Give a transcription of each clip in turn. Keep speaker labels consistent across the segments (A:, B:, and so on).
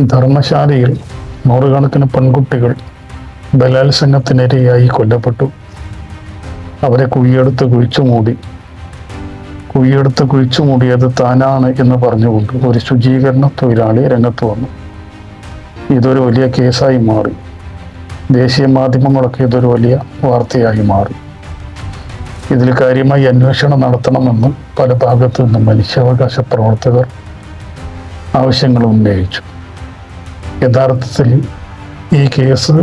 A: ധർമ്മശാലയിൽ നൂറുകണക്കിന് പെൺകുട്ടികൾ ബലാത്സംഗത്തിനിരയായി കൊല്ലപ്പെട്ടു. അവരെ കുഴിയെടുത്ത് കുഴിച്ചു മൂടി. കുഴിയെടുത്ത് കുഴിച്ചു മൂടിയത് താനാണ് എന്ന് പറഞ്ഞുകൊണ്ട് ഒരു ശുചീകരണ തൊഴിലാളി രംഗത്ത് വന്നു. ഇതൊരു വലിയ കേസായി മാറി. ദേശീയ മാധ്യമങ്ങളൊക്കെ ഇതൊരു വലിയ വാർത്തയായി മാറി. ഇതിൽ കാര്യമായി അന്വേഷണം നടത്തണമെന്ന് പല ഭാഗത്തു നിന്നും മനുഷ്യാവകാശ പ്രവർത്തകർ ആവശ്യങ്ങൾ ഉന്നയിച്ചു. യഥാർത്ഥത്തിൽ ഈ കേസ്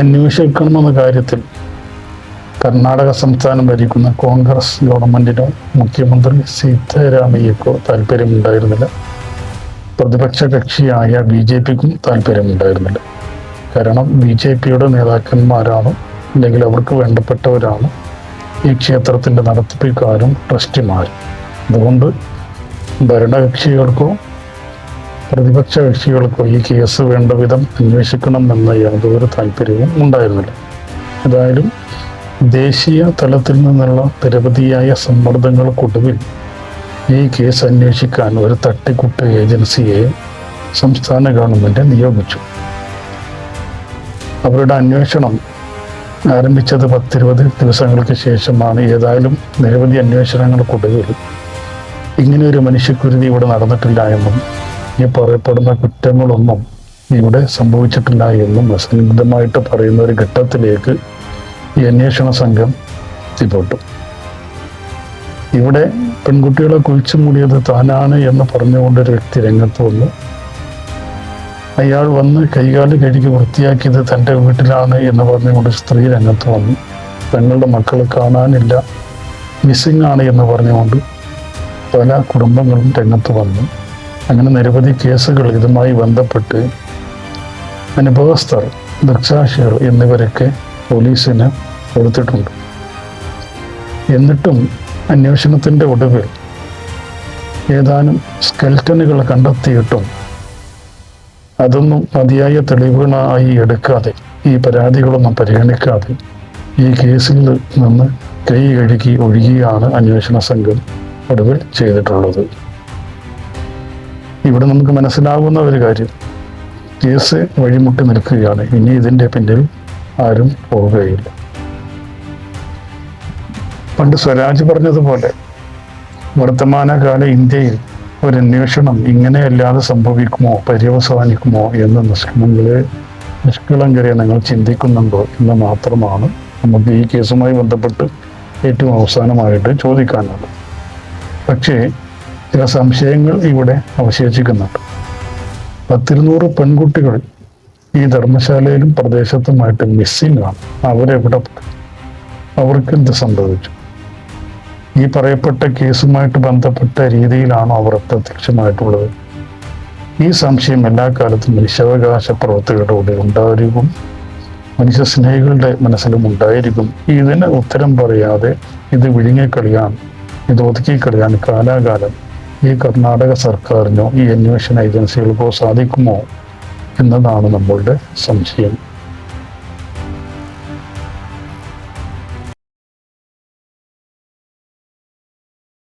A: അന്വേഷിക്കണമെന്ന കാര്യത്തിൽ കർണാടക സംസ്ഥാനം ഭരിക്കുന്ന കോൺഗ്രസ് ഗവൺമെന്റിനോ മുഖ്യമന്ത്രി സിദ്ധരാമയ്യക്കോ താല്പര്യമുണ്ടായിരുന്നില്ല. പ്രതിപക്ഷ കക്ഷിയായ ബി ജെ പിക്കും താല്പര്യമുണ്ടായിരുന്നില്ല. കാരണം ബി ജെ പിയുടെ നേതാക്കന്മാരാണ് അല്ലെങ്കിൽ അവർക്ക് വേണ്ടപ്പെട്ടവരാണ് ഈ ക്ഷേത്രത്തിന്റെ നടത്തിപ്പിക്കാരും ട്രസ്റ്റിമാരും. അതുകൊണ്ട് ഭരണകക്ഷികൾക്കോ പ്രതിപക്ഷ കക്ഷികൾക്കോ ഈ കേസ് വേണ്ട വിധം അന്വേഷിക്കണം എന്ന യാതൊരു താല്പര്യവും ഉണ്ടായിരുന്നില്ല. ഏതായാലും ദേശീയ തലത്തിൽ നിന്നുള്ള നിരവധിയായ സമ്മർദ്ദങ്ങൾക്കൊടുവിൽ ഈ കേസ് അന്വേഷിക്കാൻ ഒരു തട്ടിക്കുട്ട് ഏജൻസിയെ സംസ്ഥാന ഗവൺമെന്റ് നിയോഗിച്ചു. അവരുടെ അന്വേഷണം ആരംഭിച്ചത് പത്തിരുപത് ദിവസങ്ങൾക്ക് ശേഷമാണ്. ഏതായാലും നിരവധി അന്വേഷണങ്ങൾക്കൊടുവിൽ ഇങ്ങനെ ഒരു മനുഷ്യക്കുരുതി ഇവിടെ നടന്നിട്ടില്ല എന്നും ഈ പറയപ്പെടുന്ന കുറ്റങ്ങളൊന്നും ഇവിടെ സംഭവിച്ചിട്ടില്ല എന്നും അസന്നിഗ്ധമായിട്ട് പറയുന്ന ഒരു ഘട്ടത്തിലേക്ക് ഈ അന്വേഷണ സംഘം എത്തിപ്പെട്ടു. ഇവിടെ പെൺകുട്ടികളെ കുഴിച്ചു മൂടിയത് താനാണ് എന്ന് പറഞ്ഞുകൊണ്ട് ഒരു വ്യക്തി രംഗത്ത് വന്നു. അയാൾ വന്ന് കൈകാൽ കഴുകി വൃത്തിയാക്കിയത് തന്റെ വീട്ടിലാണ് എന്ന് പറഞ്ഞുകൊണ്ട് സ്ത്രീ രംഗത്ത് വന്നു. തങ്ങളുടെ മക്കളെ കാണാനില്ല മിസ്സിംഗ് ആണ് എന്ന് പറഞ്ഞുകൊണ്ട് പല കുടുംബങ്ങളും രംഗത്ത് വന്നു. അങ്ങനെ നിരവധി കേസുകൾ ഇതുമായി ബന്ധപ്പെട്ട് അനുഭവസ്ഥർ ദൃക്സാക്ഷികൾ എന്നിവരൊക്കെ പോലീസിന് കൊടുത്തിട്ടുണ്ട്. എന്നിട്ടും അന്വേഷണത്തിന്റെ ഒടുവിൽ ഏതാനും സ്കെൽറ്റനുകൾ കണ്ടെത്തിയിട്ടും അതൊന്നും മതിയായ തെളിവുകളായി എടുക്കാതെ ഈ പരാതികളൊന്നും പരിഗണിക്കാതെ ഈ കേസിൽ നിന്ന് കൈ കഴുകി ഒഴുകിയാണ് അന്വേഷണ സംഘം ഒടുവിൽ ചെയ്തിട്ടുള്ളത്. ഇവിടെ നമുക്ക് മനസ്സിലാവുന്ന ഒരു കാര്യം. കേസ് വഴിമുട്ടി നിൽക്കുകയാണ്. ഇനി ഇതിന്റെ പിന്നിൽ ആരും പോവുകയില്ല. പണ്ട് സ്വരാജ് പറഞ്ഞതുപോലെ വർത്തമാനകാല ഇന്ത്യയിൽ ഒരു അന്വേഷണം ഇങ്ങനെയല്ലാതെ സംഭവിക്കുമോ പര്യവസാനിക്കുമോ എന്ന് നിഷ്കളങ്കരെ നിഷ്കളങ്കരെ നിങ്ങൾ ചിന്തിക്കുന്നുണ്ടോ എന്ന് മാത്രമാണ് നമുക്ക് ഈ കേസുമായി ബന്ധപ്പെട്ട് ഏറ്റവും അവസാനമായിട്ട് ചോദിക്കാനുള്ളത്. പക്ഷേ ചില സംശയങ്ങൾ ഇവിടെ അവശേഷിക്കുന്നുണ്ട്. പത്തിരുന്നൂറ് പെൺകുട്ടികൾ ഈ ധർമ്മശാലയിലും പ്രദേശത്തുമായിട്ട് മിസ്സിംഗ് ആണ്. അവരെവിടെ? അവർക്ക് എന്ത് സംഭവിച്ചു? ഈ പറയപ്പെട്ട കേസുമായിട്ട് ബന്ധപ്പെട്ട രീതിയിലാണോ അവർ പ്രത്യക്ഷമായിട്ടുള്ളത് ഈ സംശയം എല്ലാ കാലത്തും മനുഷ്യാവകാശ പ്രവർത്തകരുടെ ഉണ്ടായിരിക്കും. മനുഷ്യ സ്നേഹികളുടെ മനസ്സിലും ഉണ്ടായിരിക്കും. ഇതിന് ഉത്തരം പറയാതെ ഇത് വിഴുങ്ങിക്കളിയാൻ ഇത് ഒതുക്കിക്കളിയാൻ കാലാകാലം ഈ കർണാടക സർക്കാരിനോ ഈ അന്വേഷണ ഏജൻസികൾക്കോ സാധിക്കുമോ എന്നതാണ് നമ്മളുടെ സംശയം.